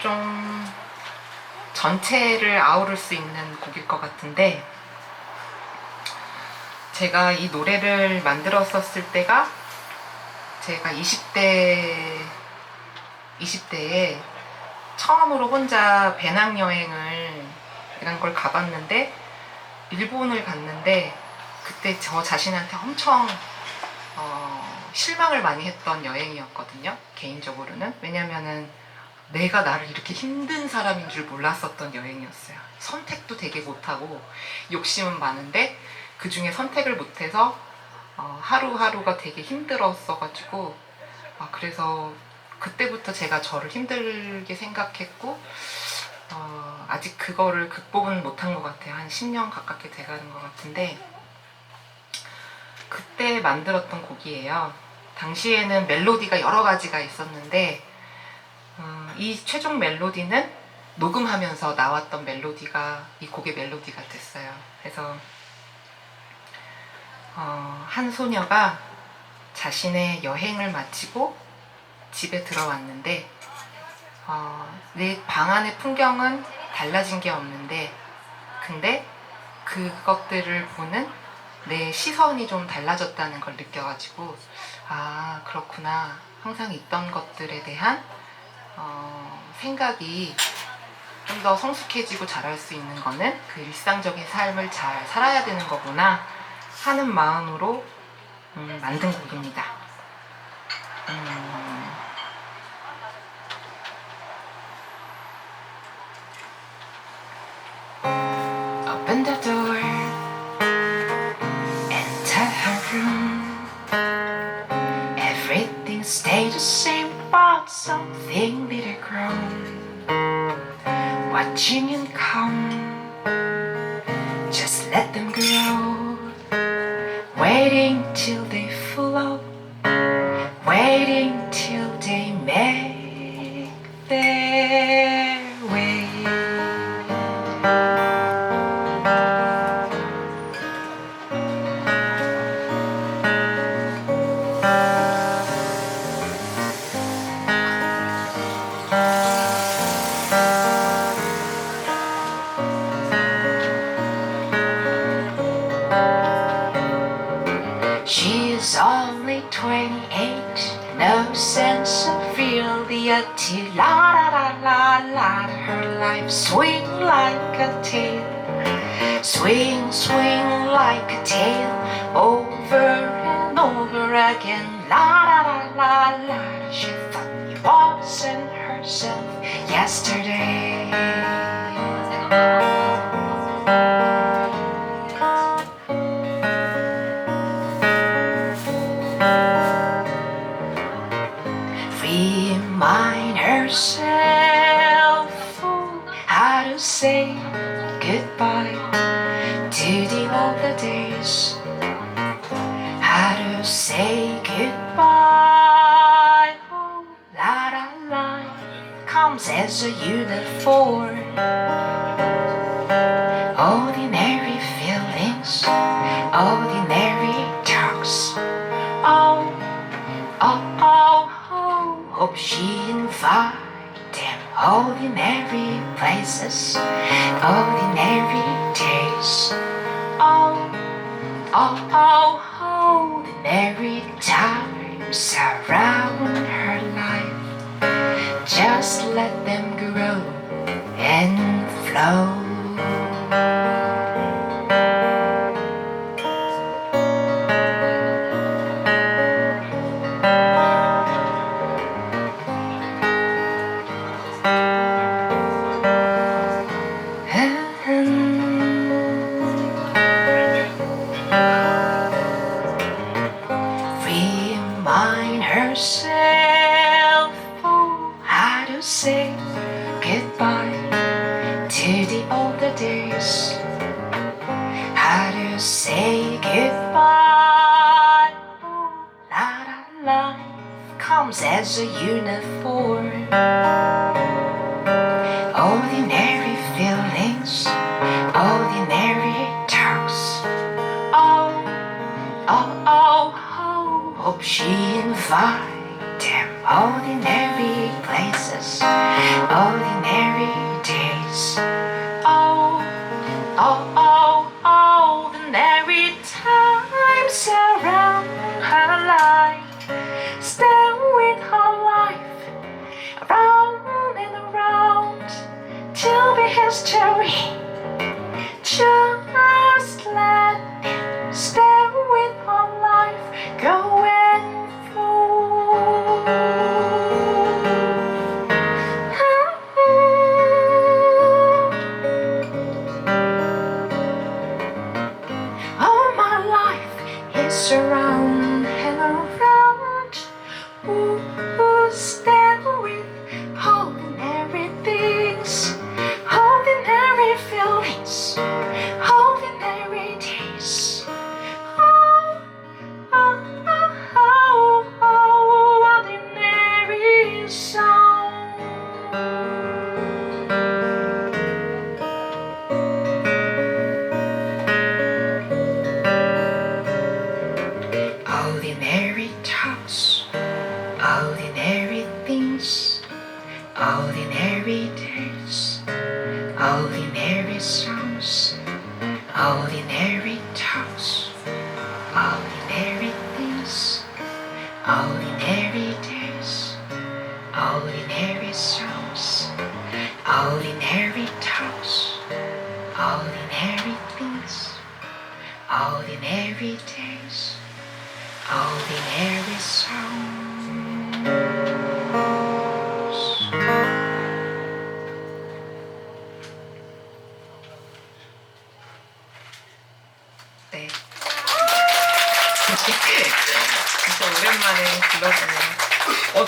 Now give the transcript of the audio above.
좀 전체를 아우를 수 있는 곡일 것 같은데 제가 이 노래를 만들었었을 때가 제가 20대 20대에 처음으로 혼자 배낭여행을 이런 걸 가봤는데 일본을 갔는데 그때 저 자신한테 엄청 어, 실망을 많이 했던 여행이었거든요. 개인적으로는 왜냐면은 내가 나를 이렇게 힘든 사람인 줄 몰랐었던 여행이었어요. 선택도 되게 못하고 욕심은 많은데 그 중에 선택을 못해서 어, 하루하루가 되게 힘들었어가지고 아, 그래서 그때부터 제가 저를 힘들게 생각했고 어, 아직 그거를 극복은 못한 것 같아요. 한 10년 가깝게 돼가는 것 같은데 그때 만들었던 곡이에요. 당시에는 멜로디가 여러 가지가 있었는데 음, 이 최종 멜로디는 녹음하면서 나왔던 멜로디가 이 곡의 멜로디가 됐어요. 그래서 어, 한 소녀가 자신의 여행을 마치고 집에 들어왔는데 어, 내 방 안의 풍경은 달라진 게 없는데 근데 그것들을 보는 내 시선이 좀 달라졌다는 걸 느껴가지고 아 그렇구나 항상 있던 것들에 대한 어, 생각이 좀 더 성숙해지고 잘할 수 있는 거는 그 일상적인 삶을 잘 살아야 되는 거구나 하는 마음으로 음, 만든 곡입니다. 음, but something little grown. Watching and come, just let them grow. Waiting till they 28, no sense of reality. La la la la la, her life swing like a tail, swing, swing like a tail, over and over again. La la la la la, she thought it wasn't herself yesterday. Say goodbye to the older days. How to say goodbye. Oh, la la la comes as a uniform. Ordinary feelings, ordinary talks. Oh, Oh, oh, oh, hope she invite them ordinary places, ordinary days. Oh, oh, oh, ordinary times the older days. How to say goodbye. La la comes as a uniform. Ordinary feelings, ordinary talks. Oh, oh, oh, oh, hope she invite Yes, Terry. Songs, ordinary talks, ordinary things, ordinary days, ordinary songs, ordinary talks, ordinary things, ordinary days, ordinary songs. 네. 진짜 오랜만에 불러주네요. 어,